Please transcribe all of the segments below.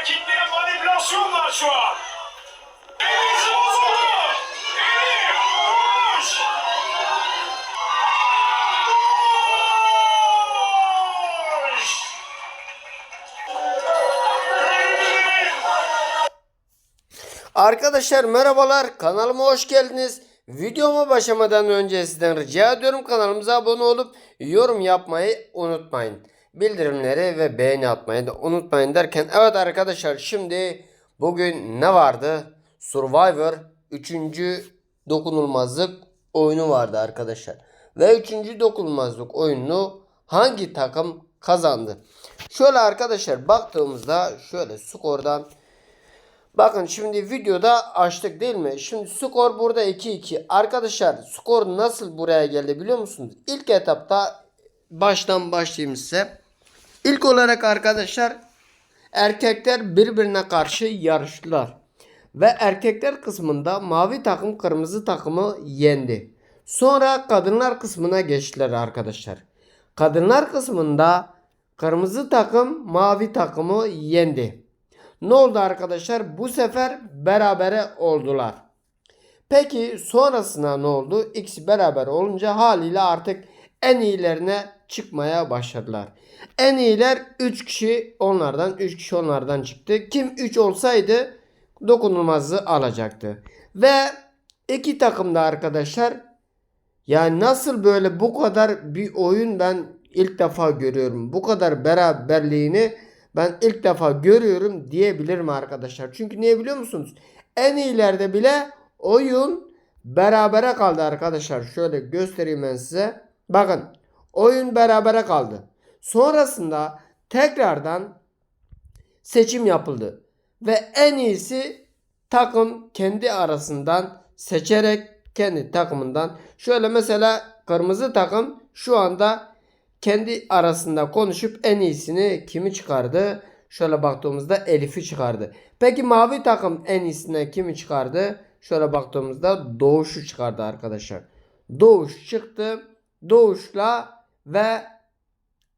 rakipleri manipülasyon var şu an. Arkadaşlar merhabalar kanalıma hoş geldiniz. Videoma başlamadan önce sizden rica ediyorum kanalımıza abone olup yorum yapmayı unutmayın. Bildirimleri ve beğeni atmayı da unutmayın derken evet arkadaşlar şimdi bugün ne vardı? Survivor 3. dokunulmazlık oyunu vardı arkadaşlar. Ve 3. dokunulmazlık oyununu hangi takım kazandı? Şöyle arkadaşlar baktığımızda şöyle skordan Bakın şimdi videoda açtık değil mi? Şimdi skor burada 2-2. Arkadaşlar skor nasıl buraya geldi biliyor musunuz? İlk etapta baştan başlayayım size. İlk olarak arkadaşlar erkekler birbirine karşı yarıştılar. Ve erkekler kısmında mavi takım kırmızı takımı yendi. Sonra kadınlar kısmına geçtiler arkadaşlar. Kadınlar kısmında kırmızı takım mavi takımı yendi. Ne oldu arkadaşlar? Bu sefer berabere oldular. Peki sonrasında ne oldu? İkisi beraber olunca haliyle artık en iyilerine çıkmaya başladılar. En iyiler 3 kişi onlardan 3 kişi onlardan çıktı. Kim 3 olsaydı dokunulmazı alacaktı. Ve iki takımda arkadaşlar yani nasıl böyle bu kadar bir oyun ben ilk defa görüyorum. Bu kadar beraberliğini ben ilk defa görüyorum diyebilirim arkadaşlar. Çünkü niye biliyor musunuz? En iyilerde bile oyun berabere kaldı arkadaşlar. Şöyle göstereyim ben size. Bakın oyun berabere kaldı. Sonrasında tekrardan seçim yapıldı. Ve en iyisi takım kendi arasından seçerek kendi takımından şöyle mesela kırmızı takım şu anda kendi arasında konuşup en iyisini kimi çıkardı? Şöyle baktığımızda Elif'i çıkardı. Peki mavi takım en iyisine kimi çıkardı? Şöyle baktığımızda Doğuş'u çıkardı arkadaşlar. Doğuş çıktı. Doğuş'la ve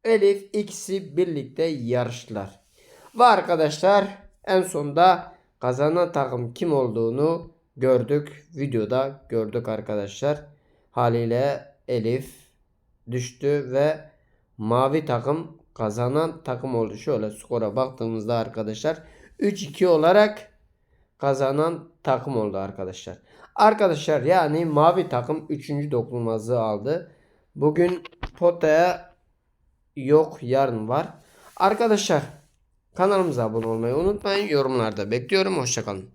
Elif ikisi birlikte yarıştılar. Ve arkadaşlar en sonunda kazanan takım kim olduğunu gördük. Videoda gördük arkadaşlar. Haliyle Elif düştü ve mavi takım kazanan takım oldu. Şöyle skora baktığımızda arkadaşlar 3-2 olarak kazanan takım oldu arkadaşlar. Arkadaşlar yani mavi takım 3. dokunulmazlığı aldı. Bugün potaya yok yarın var. Arkadaşlar kanalımıza abone olmayı unutmayın. Yorumlarda bekliyorum. Hoşçakalın.